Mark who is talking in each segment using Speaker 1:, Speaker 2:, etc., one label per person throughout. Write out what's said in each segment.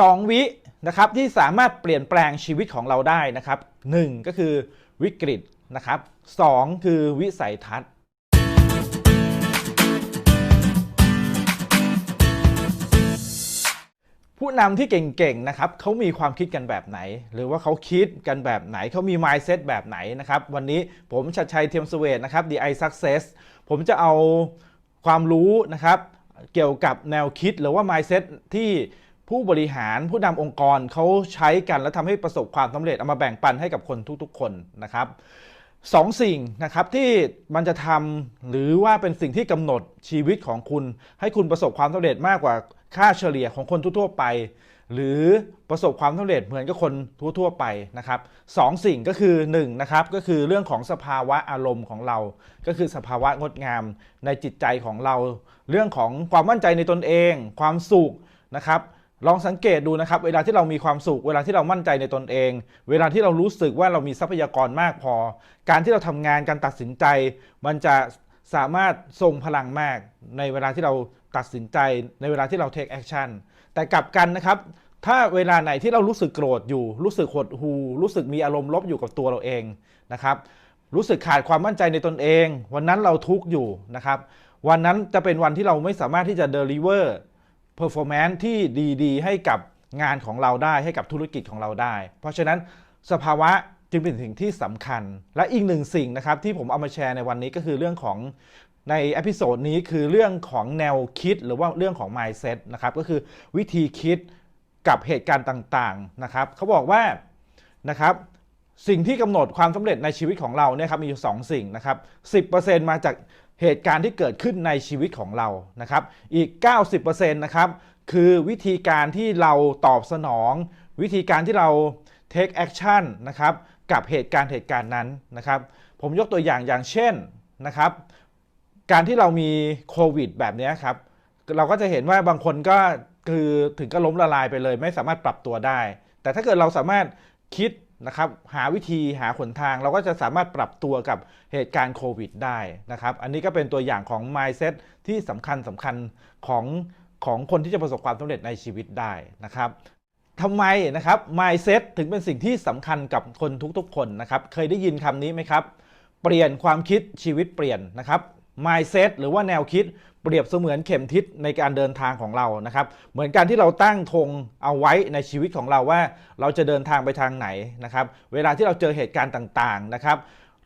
Speaker 1: 2 วินะครับที่สามารถเปลี่ยนแปลงชีวิตของเราได้นะครับ 1 ก็คือวิกฤตนะครับ 2 คือวิสัยทัศน์ผู้นำที่เก่งๆ นะครับเขามีความคิดกันแบบไหน หรือว่าเขาคิดกันแบบไหน เขามี mindset แบบไหนนะครับ วันนี้ผมชัดชัยเทียมสเวทนะครับ DI Success ผมจะเอาความรู้นะครับ เกี่ยวกับแนวคิดหรือว่า mindset ที่ ผู้บริหารผู้นำองค์กรเขาใช้กันและทำให้ประสบความสำเร็จเอามาแบ่งปันให้กับคนทุกๆ คนนะครับสองสิ่งนะครับที่มันจะทำหรือว่าเป็นสิ่งที่กำหนดชีวิตของคุณ ให้คุณประสบความสำเร็จมากกว่าค่าเฉลี่ยของคนทั่วไป หรือประสบความสำเร็จเหมือนกับคนทั่วๆไปนะครับสองสิ่งก็คือ1นะครับก็คือเรื่องของสภาวะอารมณ์ของเรา ก็คือสภาวะงดงามในจิตใจของเรา เรื่องของความมั่นใจในตนเอง ความสุขนะครับ ลองสังเกตดูนะครับ เวลาที่เรามีความสุข เวลาที่เรามั่นใจในตนเอง เวลาที่เรารู้สึกว่าเรามีทรัพยากรมากพอ การที่เราทำงานการตัดสินใจ มันจะสามารถทรงพลังมาก ในเวลาที่เราตัดสินใจ ในเวลาที่เรา take action แต่กลับกันนะครับ ถ้าเวลาไหนที่เรารู้สึกโกรธอยู่ รู้สึกหดหู่รู้สึกมีอารมณ์ลบอยู่กับตัวเราเองนะครับ รู้สึกขาดความมั่นใจในตนเอง วันนั้นเราทุกข์อยู่นะครับ วันนั้นจะเป็นวันที่เราไม่สามารถที่จะเดลิเวอร์ deliver performance ที่ดีๆ ให้กับงานของเราได้ให้กับธุรกิจของเราได้ เพราะฉะนั้นสภาวะจึงเป็นสิ่งที่สำคัญ และอีกหนึ่งสิ่งนะครับที่ผมเอามาแชร์ในวันนี้ก็คือเรื่องของในอพิโซดนี้คือเรื่องของแนวคิดหรือว่าเรื่องของ mindset นะครับก็คือวิธีคิดกับเหตุการณ์ต่างๆนะครับเขาบอกว่านะครับสิ่งที่กำหนดความสำเร็จในชีวิตของเราเนี่ยครับมีอยู่สองสิ่งนะครับ 10%มาจาก เหตุการณ์ที่เกิดขึ้นในชีวิตของเรานะครับ อีก 90%นะครับคือวิธีการที่เราตอบสนอง วิธีการที่เรา take action นะครับกับเหตุการณ์เหตุการณ์นั้นนะครับ ผมยกตัวอย่างอย่างเช่นนะครับ การที่เรามีโควิดแบบนี้ครับ เราก็จะเห็นว่าบางคนก็คือถึงก็ล้มละลายไปเลย ไม่สามารถปรับตัวได้ แต่ถ้าเกิดเราสามารถคิด นะครับหาวิธีหาหนทางเราก็จะสามารถปรับตัวกับเหตุการณ์โควิดได้นะครับอันนี้ก็เป็นตัวอย่างของ mindset ที่สำคัญสำคัญของของคนที่จะประสบความสำเร็จในชีวิตได้นะครับทำไมนะครับ mindset ถึงเป็นสิ่งที่สำคัญกับคนทุกๆ คนนะครับเคยได้ยินคำนี้ไหมครับ เปลี่ยนความคิดชีวิตเปลี่ยนนะครับ mindset หรือว่าแนวคิด เปรียบเสมือนเข็มทิศในการเดินทางของเรานะครับ เหมือนการที่เราตั้งธงเอาไว้ในชีวิตของเราว่า เราจะเดินทางไปทางไหนนะครับ เวลาที่เราเจอเหตุการณ์ต่างๆนะครับ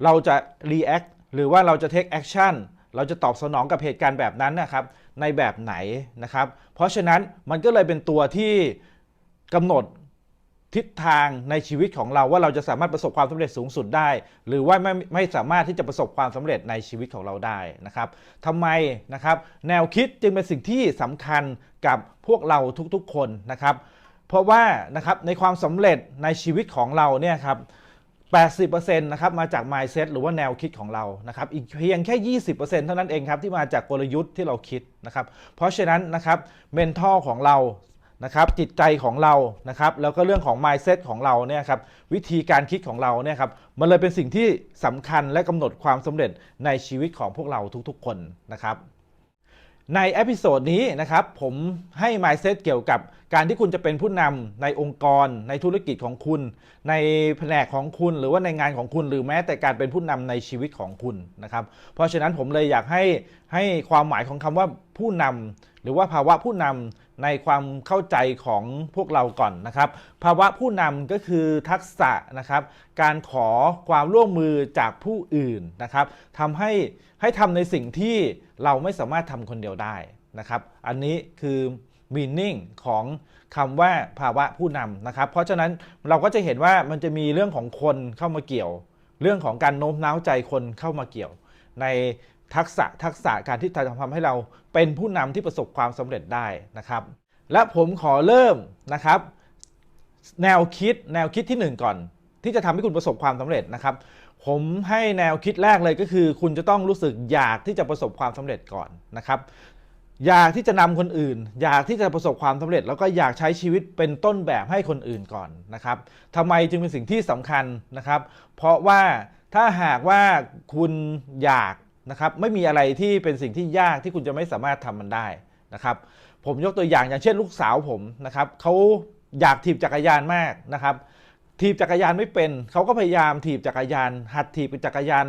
Speaker 1: เราจะ react หรือว่าเราจะ take action เราจะตอบสนองกับเหตุการณ์แบบนั้นนะครับ ในแบบไหนนะครับ เพราะฉะนั้นมันก็เลยเป็นตัวที่กำหนด ทิศทางในชีวิตของเราว่าเราจะสามารถประสบความสำเร็จสูงสุดได้ หรือว่าไม่ไม่สามารถที่จะประสบความสำเร็จในชีวิตของเราได้นะครับทำไมนะครับแนวคิดจึงเป็นสิ่งที่สำคัญกับพวกเราทุกๆคนนะครับ เพราะว่านะครับในความสำเร็จในชีวิตของเราเนี่ยครับ80%นะครับมาจาก mindset หรือว่าแนวคิดของเรานะครับอีกเพียงแค่ 20%เท่านั้นเองครับที่มาจากกลยุทธ์ที่เราคิดนะครับเพราะฉะนั้นนะครับเมนทอของเรา นะครับจิตใจของเรานะครับแล้วก็เรื่องของ mindset ของเราเนี่ยครับวิธีการคิดของเราเนี่ยครับมันเลยเป็นสิ่งที่สำคัญและกำหนดความสำเร็จในชีวิตของพวกเราทุกๆ คนนะครับในเอพิโซดนี้นะครับผมให้ mindset เกี่ยวกับการที่คุณจะเป็นผู้นำในองค์กร ในธุรกิจของคุณ ในแผนกของคุณ หรือว่าในงานของคุณ หรือแม้แต่การเป็นผู้นำในชีวิตของคุณนะครับ เพราะฉะนั้นผมเลยอยากให้ให้ความหมายของคำว่าผู้นำหรือว่าภาวะผู้นำ ในความเข้าใจของพวกเราก่อนนะครับ ภาวะผู้นำก็คือทักษะนะครับ การขอความร่วมมือจากผู้อื่นนะครับทำให้ให้ทำในสิ่งที่เราไม่สามารถทำคนเดียวได้นะครับ อันนี้คือ meaning ของคำว่าภาวะผู้นำนะครับ เพราะฉะนั้นเราก็จะเห็นว่ามันจะมีเรื่องของคนเข้ามาเกี่ยว เรื่องของการโน้มน้าวใจคนเข้ามาเกี่ยว ใน ทักษะทักษะการที่จะทำให้เราเป็นผู้นำที่ประสบความสำเร็จได้นะครับ และผมขอเริ่มนะครับ แนวคิดแนวคิดที่ 1 ก่อน ที่จะทำให้คุณประสบความสำเร็จนะครับ ผมให้แนวคิดแรกเลยก็คือ คุณจะต้องรู้สึกอยากที่จะประสบความสำเร็จก่อนนะครับ อยากที่จะนำคนอื่น อยากที่จะประสบความสำเร็จ แล้วก็อยากใช้ชีวิตเป็นต้นแบบให้คนอื่นก่อนนะครับทำไมจึงเป็นสิ่งที่สำคัญนะครับ เพราะว่าถ้าหากว่าคุณอยาก นะครับไม่มีอะไรที่เป็นสิ่งที่ยากที่คุณจะไม่สามารถทำมันได้นะครับผมยกตัวอย่างอย่างเช่นลูกสาวผมนะครับเขาอยากถีบจักรยานมากนะครับถีบจักรยานไม่เป็นเขาก็พยายามถีบจักรยาน หัดถีบจักรยาน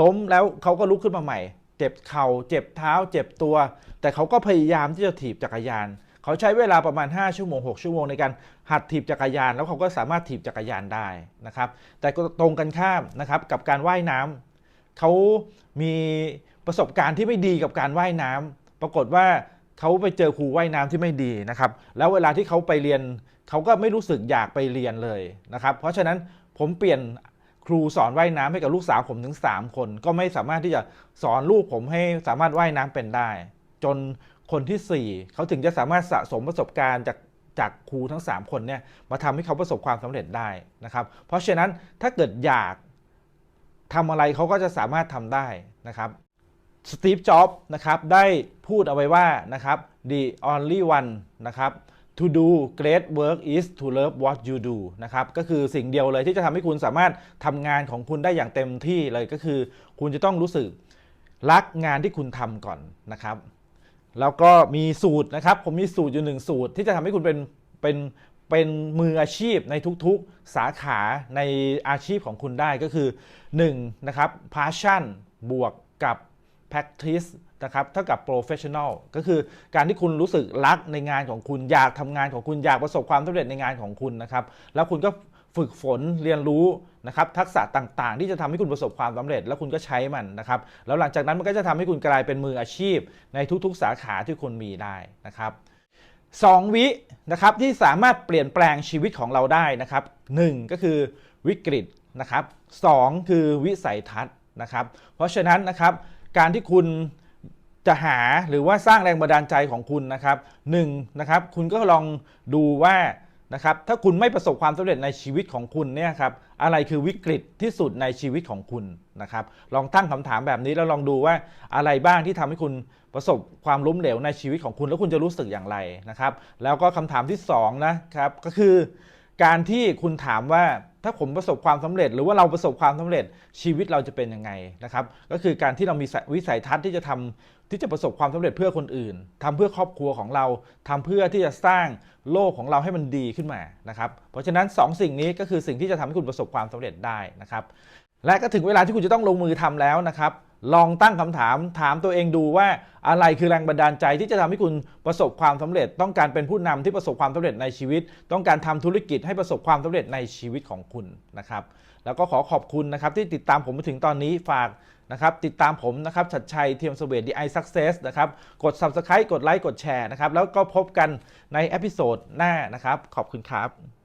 Speaker 1: ล้มแล้วเขาก็ลุกขึ้นมาใหม่ เจ็บเข่าเจ็บเท้า เจ็บตัว แต่เขาก็พยายามที่จะถีบจักรยานเขาใช้เวลาประมาณ 5 ชั่วโมง 6 ชั่วโมงในการหัดถีบจักรยาน แล้วเขาก็สามารถถีบจักรยานได้นะครับ แต่ก็ตรงกันข้ามนะครับกับการว่ายน้ำ เขามีประสบการณ์ที่ไม่ดีกับการว่ายน้ำปรากฏว่าเขาไปเจอครูว่ายน้ำที่ไม่ดีนะครับ แล้วเวลาที่เขาไปเรียนเขาก็ไม่รู้สึกอยากไปเรียนเลยนะครับ เพราะฉะนั้นผมเปลี่ยนครูสอนว่ายน้ำให้กับลูกสาวผมถึง 3 คน ก็ไม่สามารถที่จะสอนลูกผมให้สามารถว่ายน้ำเป็นได้ จนคนที่ 4 เขาถึงจะสามารถสะสมประสบการณ์จากจากครูทั้ง 3 คนเนี่ยมาทำให้เขาประสบความสำเร็จได้นะครับ เพราะฉะนั้นถ้าเกิดอยาก ทำอะไรเขาก็จะสามารถทำได้นะครับสตีฟ จ็อบส์นะครับได้พูดเอาไว้ว่านะครับ the only one นะครับ to do great work is to love what you do นะครับก็คือสิ่งเดียวเลยที่จะทำให้คุณสามารถทำงานของคุณได้อย่างเต็มที่เลยก็คือ คุณจะต้องรู้สึกรักงานที่คุณทำก่อนนะครับ แล้วก็มีสูตรนะครับ ผมมีสูตรอยู่หนึ่งสูตรที่จะทำให้คุณเป็นเป็น เป็นมืออาชีพในทุกๆสาขาในอาชีพของคุณได้ก็คือ1นะครับ passion บวกกับ practice นะครับเท่ากับ professional ก็คือการที่คุณรู้สึกรักในงานของคุณอยากทำงานของคุณอยากประสบความสำเร็จในงานของคุณนะครับ แล้วคุณก็ฝึกฝนเรียนรู้นะครับทักษะต่างๆ ที่จะทำให้คุณประสบความสำเร็จ แล้วคุณก็ใช้มันนะครับแล้วหลังจากนั้นมันก็จะทำให้คุณกลายเป็นมืออาชีพ ในทุกๆ สาขาที่คุณมีได้นะครับ สองวินะครับที่สามารถเปลี่ยนแปลงชีวิตของเราได้นะครับหนึ่งก็คือวิกฤตนะครับสองคือวิสัยทัศน์นะครับ เพราะฉะนั้นนะครับการที่คุณจะหาหรือว่าสร้างแรงบันดาลใจของคุณนะครับหนึ่งนะครับคุณก็ลองดูว่า นะครับถ้าคุณไม่ประสบความสำเร็จในชีวิตของคุณเนี่ยครับอะไรคือวิกฤตที่สุดในชีวิตของคุณนะครับลองตั้งคำถามแบบนี้แล้วลองดูว่าอะไรบ้างที่ทำให้คุณประสบความล้มเหลวในชีวิตของคุณ แล้วคุณจะรู้สึกอย่างไรนะครับแล้วก็คำถามที่สองนะครับก็คือ การที่คุณถามว่า ถ้าผมประสบความสำเร็จ หรือว่าเราประสบความสำเร็จชีวิตเราจะเป็นยังไงนะครับ ก็คือการที่เรามีวิสัยทัศน์ที่จะทำที่จะประสบความสำเร็จเพื่อคนอื่นทำเพื่อครอบครัวของเราทำเพื่อที่จะสร้างโลกของเราให้มันดีขึ้นมานะครับเพราะฉะนั้น 2 สิ่งนี้ก็คือสิ่งที่จะทำให้คุณประสบความสำเร็จได้นะครับและก็ถึงเวลาที่คุณจะต้องลงมือทำแล้วนะครับ ลองตั้งคำถามถามตัวเองดูว่าอะไรคือแรงบันดาลใจที่จะทำให้คุณประสบความสำเร็จ ต้องการเป็นผู้นำที่ประสบความสำเร็จในชีวิต ต้องการทำธุรกิจให้ประสบความสำเร็จในชีวิตของคุณนะครับ แล้วก็ขอขอบคุณนะครับที่ติดตามผมมาถึงตอนนี้ฝากนะครับติดตามผมนะครับชัดชัยเทียมสเวทดีไอซักเซสนะครับกด Subscribe กดไลค์กดแชร์นะครับแล้วก็พบกันในเอพิโซดหน้านะครับขอบคุณครับ